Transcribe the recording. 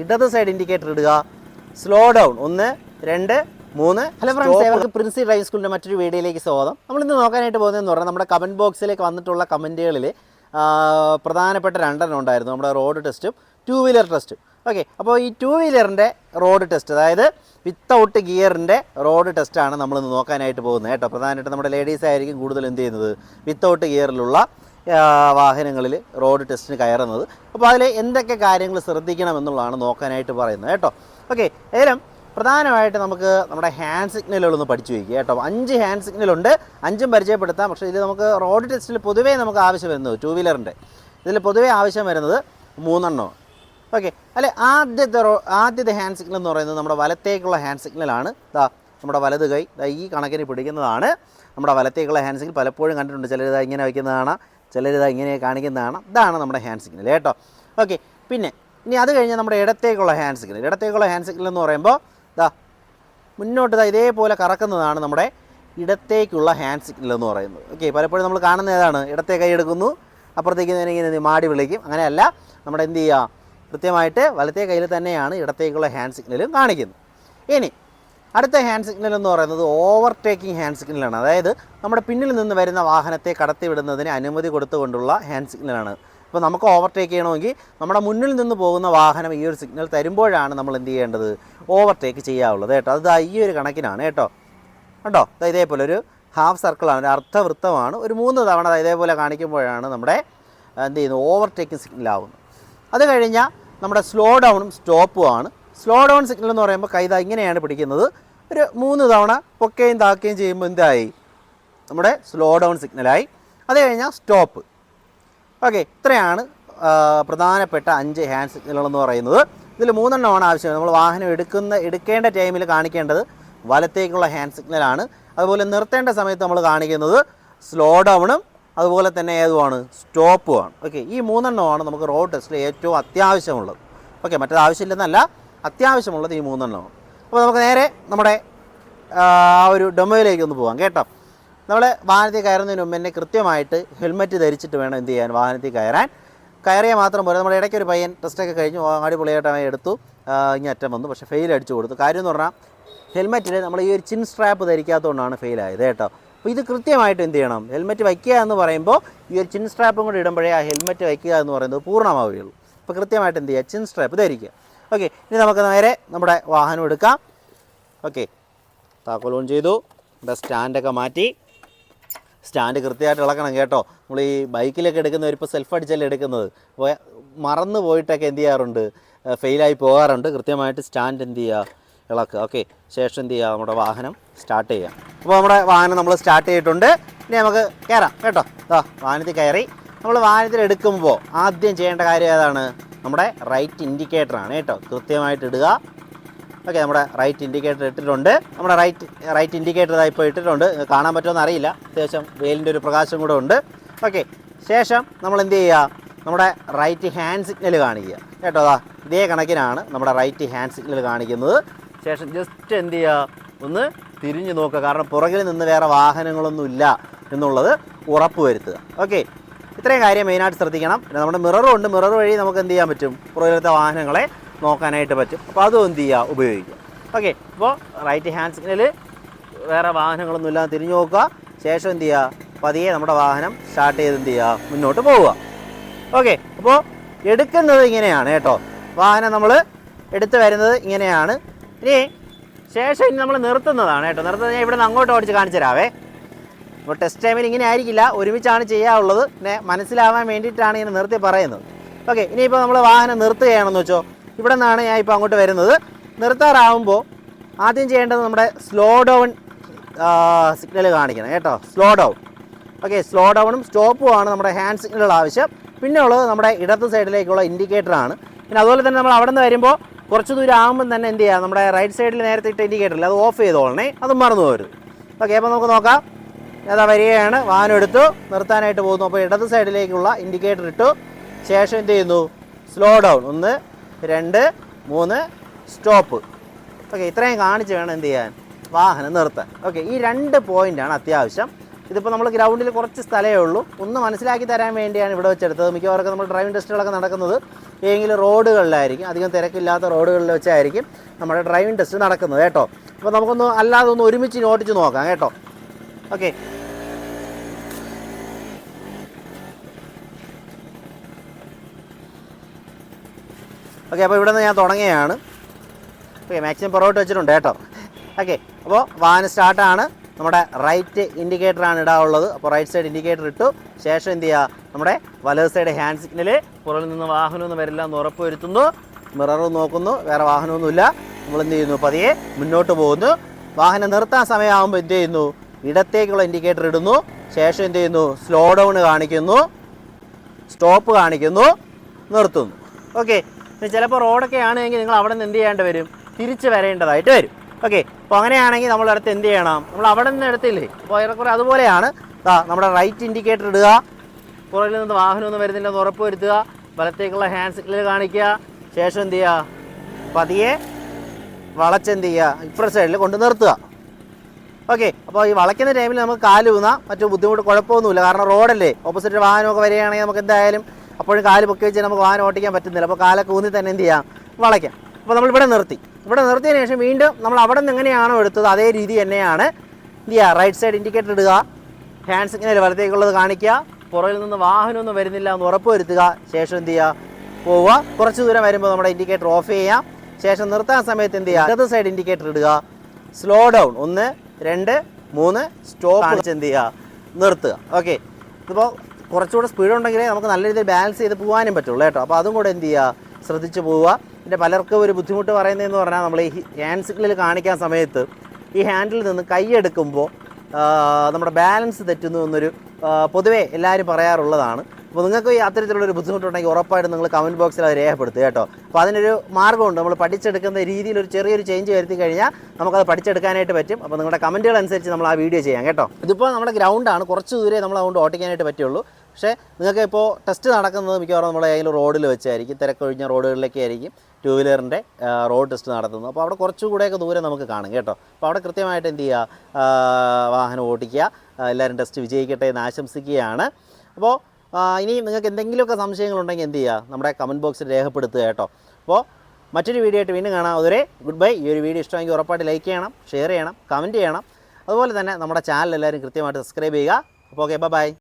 ഇടത് side indicator ഇടുക. Slow down ഒന്ന് രണ്ട് മൂന്ന്. ഹലോ ഫ്രണ്ട്സ് ഏവർക്ക് പ്രിൻസി ഡ്രൈവ് സ്കൂളിന്റെ മറ്റൊരു വീഡിയോയിലേക്ക് സ്വാഗതം. നമ്മൾ ഇന്ന് നോക്കാനായിട്ട് പോകുന്നതെന്ന് പറഞ്ഞാൽ നമ്മുടെ കമന്റ് ബോക്സിലേക്ക് വന്നിട്ടുള്ള കമന്റുകളിൽ പ്രധാനപ്പെട്ട രണ്ടെണ്ണം ഉണ്ടായിരുന്നു. നമ്മുടെ റോഡ് ടെസ്റ്റും ടു വീലർ ടെസ്റ്റും ഓക്കെ അപ്പോൾ ഈ ടു വീലറിന്റെ റോഡ് ടെസ്റ്റ് അതായത് വിത്തൗട്ട് ഗിയറിന്റെ റോഡ് ടെസ്റ്റാണ് നമ്മളിന്ന് നോക്കാനായിട്ട് പോകുന്നത്. കേട്ടോ പ്രധാനമായിട്ട് നമ്മുടെ ലേഡീസ് ആയിരിക്കും കൂടുതൽ എന്ത് ചെയ്യുന്നത്? വിത്തൗട്ട് ഗിയറിലുള്ള വാഹനങ്ങളിൽ റോഡ് ടെസ്റ്റിന് കയറുന്നത്. അപ്പോൾ അതിൽ എന്തൊക്കെ കാര്യങ്ങൾ ശ്രദ്ധിക്കണം എന്നുള്ളതാണ് നോക്കാനായിട്ട് പറയുന്നത് കേട്ടോ. ഓക്കെ ഏതായാലും പ്രധാനമായിട്ട് നമുക്ക് നമ്മുടെ ഹാൻഡ് സിഗ്നലുകളൊന്ന് പഠിച്ചു വയ്ക്കുക കേട്ടോ. അഞ്ച് ഹാൻഡ് സിഗ്നലുണ്ട് അഞ്ചും പരിചയപ്പെടുത്താം. പക്ഷേ ഇത് നമുക്ക് റോഡ് ടെസ്റ്റിൽ പൊതുവേ നമുക്ക് ആവശ്യം വരുന്നത് ടു വീലറിന്റെ ഇതിൽ പൊതുവേ ആവശ്യം വരുന്നത് മൂന്നെണ്ണോ. ഓക്കെ അല്ലെ ആദ്യത്തെ റോ ആദ്യത്തെ ഹാൻഡ് സിഗ്നൽ എന്ന് പറയുന്നത് നമ്മുടെ വലത്തേക്കുള്ള ഹാൻഡ് സിഗ്നലാണ് ദാ നമ്മുടെ വലത് കൈ. ദാ ഈ കണക്കിന് പിടിക്കുന്നതാണ് നമ്മുടെ വലത്തേക്കുള്ള ഹാൻഡ് സിഗ്നൽ പലപ്പോഴും കണ്ടിട്ടുണ്ട്. ചിലർ ഇതാ ഇങ്ങനെ വയ്ക്കുന്നതാണ്. ഇതാ ഇങ്ങനെ കാണിക്കുന്നതാണ്. ഇതാണ് നമ്മുടെ ഹാൻഡ് സിഗ്നൽ കേട്ടോ. ഓക്കെ പിന്നെ ഇനി അത് കഴിഞ്ഞാൽ നമ്മുടെ ഇടത്തേക്കുള്ള ഹാൻഡ് സിഗ്നൽ ഇടത്തേക്കുള്ള ഹാൻഡ് സിഗ്നൽ എന്ന് പറയുമ്പോൾ ദാ മുന്നോട്ട് ദാ ഇതേപോലെ കറക്കുന്നതാണ് നമ്മുടെ ഇടത്തേക്കുള്ള ഹാൻഡ് സിഗ്നൽ എന്ന് പറയുന്നത്. ഓക്കെ പലപ്പോഴും നമ്മൾ കാണുന്ന ഏതാണ്? ഇടത്തെ കൈ എടുക്കുന്നു അപ്പുറത്തേക്ക് ഇങ്ങനെ മാടി വിളിക്കും. അങ്ങനെയല്ല നമ്മുടെ എന്ത് ചെയ്യുക? കൃത്യമായിട്ട് വലത്തെ കയ്യിൽ തന്നെയാണ് ഇടത്തേക്കുള്ള ഹാൻഡ് സിഗ്നലും കാണിക്കുന്നത്. ഇനി അടുത്ത ഹാൻഡ് സിഗ്നൽ എന്ന് പറയുന്നത് ഓവർടേക്കിംഗ് ഹാൻഡ് സിഗ്നലാണ് അതായത് നമ്മുടെ പിന്നിൽ നിന്ന് വരുന്ന വാഹനത്തെ കടത്തിവിടുന്നതിന് അനുമതി കൊടുത്തുകൊണ്ടുള്ള ഹാൻഡ് സിഗ്നലാണ് ഇപ്പോൾ നമുക്ക് ഓവർടേക്ക് ചെയ്യണമെങ്കിൽ നമ്മുടെ മുന്നിൽ നിന്ന് പോകുന്ന വാഹനം ഈ ഒരു സിഗ്നൽ തരുമ്പോഴാണ് നമ്മൾ എന്ത് ചെയ്യേണ്ടത്? ഓവർടേക്ക് ചെയ്യാവുള്ളത് കേട്ടോ. അത് ഈ ഒരു കണക്കിനാണ് കേട്ടോ. കണ്ടോ? ഇതേപോലെ ഒരു ഹാഫ് സർക്കിളാണ് ഒരു അർദ്ധവൃത്തമാണ്. ഒരു മൂന്ന് തവണ ഇതേപോലെ കാണിക്കുമ്പോഴാണ് നമ്മുടെ എന്ത് ചെയ്യുന്നത്? ഓവർടേക്കിംഗ് സിഗ്നലാവുന്നത് അത് കഴിഞ്ഞാൽ നമ്മുടെ സ്ലോ ഡൗണും സ്റ്റോപ്പും ആണ്. സ്ലോ ഡൗൺ സിഗ്നൽ എന്ന് പറയുമ്പോൾ കൈത ഇങ്ങനെയാണ് പിടിക്കുന്നത്. ഒരു മൂന്ന് തവണ പൊക്കുകയും താക്കുകയും ചെയ്യുമ്പോൾ എന്തായി? നമ്മുടെ സ്ലോ ഡൗൺ സിഗ്നലായി അത് കഴിഞ്ഞാൽ സ്റ്റോപ്പ് ഓക്കെ ഇത്രയാണ് പ്രധാനപ്പെട്ട അഞ്ച് ഹാൻഡ് സിഗ്നലുകൾ എന്ന് പറയുന്നത്. ഇതിൽ മൂന്നെണ്ണമാണ് ആവശ്യം. നമ്മൾ വാഹനം എടുക്കുന്ന എടുക്കേണ്ട ടൈമിൽ കാണിക്കേണ്ടത് വലത്തേക്കുള്ള ഹാൻഡ് സിഗ്നലാണ് അതുപോലെ നിർത്തേണ്ട സമയത്ത് നമ്മൾ കാണിക്കുന്നത് സ്ലോ ഡൗണും അതുപോലെ തന്നെ ഏതുമാണ്? സ്റ്റോപ്പുമാണ് ഓക്കെ ഈ മൂന്നെണ്ണമാണ് നമുക്ക് റോഡ് ടെസ്റ്റിൽ ഏറ്റവും അത്യാവശ്യമുള്ളത്. ഓക്കെ മറ്റേത് ആവശ്യമില്ലെന്നല്ല അത്യാവശ്യമുള്ളത് ഈ മൂന്നെണ്ണമാണ്. അപ്പോൾ നമുക്ക് നേരെ നമ്മുടെ ആ ഒരു ഡൊമോയിലേക്ക് ഒന്ന് പോകാം കേട്ടോ? നമ്മൾ വാഹനത്തിൽ കയറുന്നതിന് മുമ്പ് തന്നെ കൃത്യമായിട്ട് ഹെൽമെറ്റ് ധരിച്ചിട്ട് വേണം എന്ത് ചെയ്യാൻ വാഹനത്തിൽ കയറാൻ. കയറിയാൽ മാത്രം പോരാ. നമ്മുടെ ഇടയ്ക്ക് ഒരു പയ്യൻ ടെസ്റ്റൊക്കെ കഴിഞ്ഞു. അടിപൊളിയായിട്ട് അവൻ എടുത്തു. ഇങ്ങനെ അറ്റം വന്നു. പക്ഷേ ഫെയിൽ അടിച്ചു കൊടുത്തു. കാര്യം എന്ന് പറഞ്ഞാൽ ഹെൽമെറ്റിൽ നമ്മൾ ഈ ഒരു ചിൻ സ്ട്രാപ്പ് ധരിക്കാത്തതുകൊണ്ടാണ് ഫെയിലായത് കേട്ടോ. അപ്പോൾ ഇത് കൃത്യമായിട്ട് എന്ത് ചെയ്യണം? ഹെൽമെറ്റ് വയ്ക്കുക എന്ന് പറയുമ്പോൾ ഈ ഒരു ചിൻ സ്ട്രാപ്പും കൂടി ഇടുമ്പോഴേ ആ ഹെൽമെറ്റ് വയ്ക്കുക എന്ന് പറയുന്നത് പൂർണമാവുകയുള്ളൂ. അപ്പോൾ കൃത്യമായിട്ട് എന്ത് ചെയ്യുക? ചിൻ സ്ട്രാപ്പ് ധരിക്കുക. ഓക്കെ ഇനി നമുക്ക് നേരെ നമ്മുടെ വാഹനം എടുക്കാം. ഓക്കെ താക്കോൽ ഓൺ ചെയ്തു. ഇവിടെ സ്റ്റാൻഡൊക്കെ മാറ്റി. സ്റ്റാൻഡ് കൃത്യമായിട്ട് ഇളക്കണം കേട്ടോ. നമ്മൾ ഈ ബൈക്കിലൊക്കെ എടുക്കുന്നവർ ഇപ്പോൾ സെൽഫ് അടിച്ചല്ലേ എടുക്കുന്നത്. മറന്നു പോയിട്ടൊക്കെ എന്ത് ചെയ്യാറുണ്ട്? ഫെയിലായി പോകാറുണ്ട്. കൃത്യമായിട്ട് സ്റ്റാൻഡ് എന്ത് ചെയ്യുക? ഇളക്കുക. ഓക്കെ ശേഷം എന്ത് ചെയ്യുക? നമ്മുടെ വാഹനം സ്റ്റാർട്ട് ചെയ്യാം അപ്പോൾ നമ്മുടെ വാഹനം നമ്മൾ സ്റ്റാർട്ട് ചെയ്തിട്ടുണ്ട്. ഇനി നമുക്ക് കയറാം കേട്ടോ. വാഹനത്തിൽ കയറി. നമ്മൾ വാഹനത്തിൽ എടുക്കുമ്പോൾ ആദ്യം ചെയ്യേണ്ട കാര്യം ഏതാണ്? നമ്മുടെ റൈറ്റ് ഇൻഡിക്കേറ്റർ ആണ് കേട്ടോ. കൃത്യമായിട്ട് ഇടുക. ഓക്കെ നമ്മുടെ റൈറ്റ് ഇൻഡിക്കേറ്റർ ഇട്ടിട്ടുണ്ട്. നമ്മുടെ റൈറ്റ് റൈറ്റ് ഇൻഡിക്കേറ്റർ ഇതായി ഇപ്പോൾ ഇട്ടിട്ടുണ്ട്. കാണാൻ പറ്റുമെന്ന് അറിയില്ല. അത്യാവശ്യം വെയിലിന്റെ ഒരു പ്രകാശം കൂടെ ഉണ്ട്. ഓക്കെ ശേഷം നമ്മൾ എന്ത് ചെയ്യുക? നമ്മുടെ റൈറ്റ് ഹാൻഡ് സിഗ്നൽ കാണിക്കുക. കേട്ടോ അതാ. ഇതേ കണക്കിനാണ് നമ്മുടെ റൈറ്റ് ഹാൻഡ് സിഗ്നൽ കാണിക്കുന്നത്. ശേഷം ജസ്റ്റ് എന്ത് ചെയ്യുക? ഒന്ന് തിരിഞ്ഞു നോക്കുക. കാരണം പുറകിൽ നിന്ന് വേറെ വാഹനങ്ങളൊന്നുമില്ല എന്നുള്ളത് ഉറപ്പ് വരുത്തുക ഓക്കെ ഇത്രയും കാര്യം മെയിനായിട്ട് ശ്രദ്ധിക്കണം. പിന്നെ നമ്മുടെ മിററും ഉണ്ട്. മിറർ വഴി നമുക്ക് എന്ത് ചെയ്യാൻ പറ്റും? പുറകിലത്തെ വാഹനങ്ങളെ നോക്കാനായിട്ട് പറ്റും. അപ്പോൾ അതും എന്ത് ചെയ്യുക ഉപയോഗിക്കുക ഓക്കെ അപ്പോൾ റൈറ്റ് ഹാൻഡ് സിഗ്നൽ വേറെ വാഹനങ്ങളൊന്നും ഇല്ലാതെ തിരിഞ്ഞു നോക്കുക. ശേഷം എന്ത് ചെയ്യുക പതിയെ നമ്മുടെ വാഹനം സ്റ്റാർട്ട് ചെയ്ത് എന്ത് ചെയ്യുക മുന്നോട്ട് പോവുക. ഓക്കെ അപ്പോൾ എടുക്കുന്നത് ഇങ്ങനെയാണ് കേട്ടോ. വാഹനം നമ്മൾ എടുത്തു വരുന്നത് ഇങ്ങനെയാണ്. ഇനി ശേഷം ഇനി നമ്മൾ നിർത്തുന്നതാണ് കേട്ടോ. നിർത്തുന്നത് ഞാൻ ഇവിടെ നിന്ന് അങ്ങോട്ട് ഓടിച്ച് കാണിച്ചു തരാവേ. അപ്പോൾ ടെസ്റ്റ് ടൈമിൽ ഇങ്ങനെ ആയിരിക്കില്ല. ഒരുമിച്ചാണ് ചെയ്യാറുള്ളത്. പിന്നെ മനസ്സിലാവാൻ വേണ്ടിയിട്ടാണ് ഇങ്ങനെ നിർത്തി പറയുന്നത്. ഓക്കെ ഇനിയിപ്പോൾ നമ്മൾ വാഹനം നിർത്തുകയാണെന്ന് വെച്ചോ. ഇവിടെ നിന്നാണ് ഞാൻ ഇപ്പോൾ അങ്ങോട്ട് വരുന്നത്. നിർത്താറാവുമ്പോൾ ആദ്യം ചെയ്യേണ്ടത് നമ്മുടെ സ്ലോ ഡൗൺ സിഗ്നൽ കാണിക്കണം കേട്ടോ. സ്ലോ ഡൗൺ ഓക്കെ സ്ലോ ഡൗണും സ്റ്റോപ്പുമാണ് നമ്മുടെ ഹാൻഡ് സിഗ്നലുകൾ ആവശ്യം. പിന്നെ ഉള്ളത് നമ്മുടെ ഇടത്ത് സൈഡിലേക്കുള്ള ഇൻഡിക്കേറ്ററാണ് പിന്നെ അതുപോലെ തന്നെ നമ്മൾ അവിടെ നിന്ന് വരുമ്പോൾ കുറച്ച് ദൂരം ആകുമ്പോൾ തന്നെ എന്ത് ചെയ്യുക നമ്മുടെ റൈറ്റ് സൈഡിൽ നേരത്തെ ഇട്ട ഇൻഡിക്കേറ്റർ ഇല്ല അത് ഓഫ് ചെയ്തോളണേ. അത് മറന്നു പോരുത് ഓക്കെ അപ്പോൾ നമുക്ക് നോക്കാം. അതാ വരികയാണ്. വാഹനം എടുത്തു. നിർത്താനായിട്ട് പോകുന്നു. അപ്പോൾ ഇടത് സൈഡിലേക്കുള്ള ഇൻഡിക്കേറ്റർ ഇട്ടു. ശേഷം എന്ത് ചെയ്യുന്നു? സ്ലോ ഡൗൺ ഒന്ന് രണ്ട് മൂന്ന് സ്റ്റോപ്പ് ഓക്കെ ഇത്രയും കാണിച്ച് വേണം എന്ത് ചെയ്യാൻ? വാഹനം നിർത്താൻ. ഓക്കെ ഈ രണ്ട് പോയിന്റാണ് അത്യാവശ്യം. ഇതിപ്പോൾ നമ്മൾ ഗ്രൗണ്ടിൽ കുറച്ച് സ്ഥലമേ ഉള്ളൂ. ഒന്ന് മനസ്സിലാക്കി തരാൻ വേണ്ടിയാണ് ഇവിടെ വെച്ചെടുത്തത്. മിക്കവാറും നമ്മൾ ഡ്രൈവിംഗ് ടെസ്റ്റുകളൊക്കെ നടക്കുന്നത് ഏതെങ്കിലും റോഡുകളിലായിരിക്കും. അധികം തിരക്കില്ലാത്ത റോഡുകളിൽ വെച്ചായിരിക്കും നമ്മുടെ ഡ്രൈവിംഗ് ടെസ്റ്റ് നടക്കുന്നത് കേട്ടോ. അപ്പോൾ നമുക്കൊന്ന് അല്ലാതെ ഒന്ന് ഒരുമിച്ച് നോട്ടിച്ച് നോക്കാം കേട്ടോ. ഓക്കെ. ഓക്കെ അപ്പോൾ ഇവിടെ നിന്ന് ഞാൻ തുടങ്ങിയാണ് ഓക്കെ മാക്സിമം പുറകോട്ട് വെച്ചിട്ടുണ്ട് കേട്ടോ. ഓക്കെ അപ്പോൾ വാഹനം സ്റ്റാർട്ടാണ് നമ്മുടെ റൈറ്റ് ഇൻഡിക്കേറ്ററാണ് ഇടാനുള്ളത്. അപ്പോൾ റൈറ്റ് സൈഡ് ഇൻഡിക്കേറ്റർ ഇട്ടു. ശേഷം എന്ത് ചെയ്യുക നമ്മുടെ വലത് സൈഡ് ഹാൻഡ് സിഗ്നൽ പുറകിൽ നിന്ന് വാഹനമൊന്നും വരില്ല എന്ന് ഉറപ്പ് വരുത്തുന്നു. മിററും നോക്കുന്നു. വേറെ വാഹനമൊന്നുമില്ല. നമ്മൾ എന്ത് ചെയ്യുന്നു? പതിയെ മുന്നോട്ട് പോകുന്നു. വാഹനം നിർത്താൻ സമയമാകുമ്പോൾ എന്ത് ചെയ്യുന്നു? ഇടത്തേക്കുള്ള ഇൻഡിക്കേറ്റർ ഇടുന്നു. ശേഷം എന്ത് ചെയ്യുന്നു? സ്ലോ ഡൗൺ കാണിക്കുന്നു. സ്റ്റോപ്പ് കാണിക്കുന്നു. നിർത്തുന്നു. ഓക്കെ ചിലപ്പോൾ റോഡൊക്കെ ആണെങ്കിൽ നിങ്ങൾ അവിടെ നിന്ന് എന്ത് ചെയ്യേണ്ടി വരും? തിരിച്ച് വരേണ്ടതായിട്ട് വരും. ഓക്കെ അപ്പോൾ അങ്ങനെയാണെങ്കിൽ നമ്മൾ അടുത്ത് എന്ത് ചെയ്യണം? നമ്മൾ അവിടെ നിന്ന് എടുത്തില്ലേ? അപ്പോൾ ഏറെക്കുറെ അതുപോലെയാണ്. നമ്മുടെ റൈറ്റ് ഇൻഡിക്കേറ്റർ ഇടുക. പുറകിൽ നിന്ന് വാഹനമൊന്നും വരുന്നില്ലെന്ന് ഉറപ്പ് വരുത്തുക. വലത്തേക്കുള്ള ഹാൻഡ് സിഗ്നൽ കാണിക്കുക. ശേഷം എന്ത് ചെയ്യുക? പതിയെ വളച്ചെന്ത് ചെയ്യുക? ഇപ്പുറ സൈഡിൽ കൊണ്ട് നിർത്തുക. ഓക്കെ അപ്പോൾ ഈ വളയ്ക്കുന്ന ടൈമിൽ നമുക്ക് കാൽ ഊന്നാം. മറ്റു ബുദ്ധിമുട്ട് കുഴപ്പമൊന്നുമില്ല. കാരണം റോഡല്ലേ. ഓപ്പോസിറ്റ് വാഹനമൊക്കെ വരികയാണെങ്കിൽ നമുക്ക് എന്തായാലും അപ്പോഴും കാൽ പൊക്കി വെച്ച് നമുക്ക് വാഹനം ഓട്ടിക്കാൻ പറ്റുന്നില്ല. അപ്പോൾ കാലൊക്കെ ഊന്നി തന്നെ എന്ത് ചെയ്യാം? വളയ്ക്കാം. അപ്പോൾ നമ്മൾ ഇവിടെ നിർത്തി. ഇവിടെ നിർത്തിയതിന് ശേഷം വീണ്ടും നമ്മൾ അവിടെ നിന്ന് എങ്ങനെയാണോ എടുത്തത് അതേ രീതി തന്നെയാണ് എന്ത് ചെയ്യുക? റൈറ്റ് സൈഡ് ഇൻഡിക്കേറ്റർ ഇടുക. ഹാൻഡ് സിഗ്നൽ വലത്തേക്കുള്ളത് കാണിക്കുക. പുറകിൽ നിന്ന് വാഹനമൊന്നും വരുന്നില്ല എന്ന് ഉറപ്പ് വരുത്തുക. ശേഷം എന്ത് ചെയ്യുക? പോവുക. കുറച്ച് ദൂരം വരുമ്പോൾ നമ്മുടെ ഇൻഡിക്കേറ്റർ ഓഫ് ചെയ്യാം. ശേഷം നിർത്താൻ സമയത്ത് എന്ത് ചെയ്യുക? ഇടത് സൈഡ് ഇൻഡിക്കേറ്റർ ഇടുക. സ്ലോ ഡൗൺ ഒന്ന് രണ്ട് മൂന്ന് സ്റ്റോപ്പ് കാണിച്ച് എന്ത് ചെയ്യുക നിർത്തുക. ഓക്കെ ഇതിപ്പോൾ കുറച്ചുകൂടെ സ്പീഡ് ഉണ്ടെങ്കിലേ നമുക്ക് നല്ല രീതിയിൽ ബാലൻസ് ചെയ്ത് പോകാനും പറ്റുള്ളൂ കേട്ടോ. അപ്പോൾ അതും കൂടെ എന്ത് ചെയ്യുക ശ്രദ്ധിച്ച് പോവുക. പിന്നെ പലർക്കും ഒരു ബുദ്ധിമുട്ട് പറയുന്നതെന്ന് പറഞ്ഞാൽ നമ്മൾ ഈ ഹാൻഡ് സിഗ്നൽ കാണിക്കാൻ സമയത്ത് ഈ ഹാൻഡിൽ നിന്ന് കൈയെടുക്കുമ്പോൾ നമ്മുടെ ബാലൻസ് തെറ്റുന്നു എന്നൊരു പൊതുവേ എല്ലാവരും പറയാറുള്ളതാണ്. അപ്പോൾ നിങ്ങൾക്ക് ഈ അത്തരത്തിലുള്ളൊരു ബുദ്ധിമുട്ടുണ്ടെങ്കിൽ ഉറപ്പായിട്ടും നിങ്ങൾ കമന്റ് ബോക്സിൽ അത് രേഖപ്പെടുത്തുക കേട്ടോ. അപ്പോൾ അതിനൊരു മാർഗമുണ്ട് നമ്മൾ പഠിച്ചെടുക്കുന്ന രീതിയിൽ ഒരു ചെറിയൊരു ചേഞ്ച് വരുത്തി കഴിഞ്ഞാൽ നമുക്കത് പഠിച്ചെടുക്കാനായിട്ട് പറ്റും. അപ്പോൾ നിങ്ങളുടെ കമന്റുകൾ അനുസരിച്ച് നമ്മൾ ആ വീഡിയോ ചെയ്യാം കേട്ടോ. ഇതിപ്പോൾ നമ്മുടെ ഗ്രൗണ്ടാണ് കുറച്ച് ദൂരെ നമ്മൾ അതുകൊണ്ട് ഓട്ടിക്കാനായിട്ട് പറ്റുള്ളൂ. പക്ഷേ നിങ്ങൾക്ക് ഇപ്പോൾ ടെസ്റ്റ് നടക്കുന്നത് മിക്കവാറും നമ്മുടെ ഏതെങ്കിലും റോഡിൽ വെച്ചായിരിക്കും. തിരക്കൊഴിഞ്ഞ റോഡുകളിലൊക്കെ ആയിരിക്കും ടൂ വീലറിന്റെ റോഡ് ടെസ്റ്റ് നടത്തുന്നത്. അപ്പോൾ അവിടെ കുറച്ചുകൂടെയൊക്കെ ദൂരെ നമുക്ക് കാണും കേട്ടോ. അപ്പോൾ അവിടെ കൃത്യമായിട്ട് എന്ത് ചെയ്യുക? വാഹനം ഓടിക്കുക. എല്ലാവരും ടെസ്റ്റ് വിജയിക്കട്ടെ എന്ന് ആശംസിക്കുകയാണ്. അപ്പോൾ ഇനി നിങ്ങൾക്ക് എന്തെങ്കിലുമൊക്കെ സംശയങ്ങളുണ്ടെങ്കിൽ എന്ത് ചെയ്യുക നമ്മുടെ കമന്റ് ബോക്സിൽ രേഖപ്പെടുത്തുക കേട്ടോ. അപ്പോൾ മറ്റൊരു വീഡിയോ ആയിട്ട് വീണ്ടും കാണാം. അതുവരെ ഗുഡ് ബൈ ഈ ഒരു വീഡിയോ ഇഷ്ടമെങ്കിൽ ഉറപ്പായിട്ട് ലൈക്ക് ചെയ്യണം ഷെയർ ചെയ്യണം കമന്റ് ചെയ്യണം. അതുപോലെ തന്നെ നമ്മുടെ ചാനൽ എല്ലാവരും കൃത്യമായിട്ട് സബ്സ്ക്രൈബ് ചെയ്യുക. അപ്പോൾ ഓക്കെ ബൈ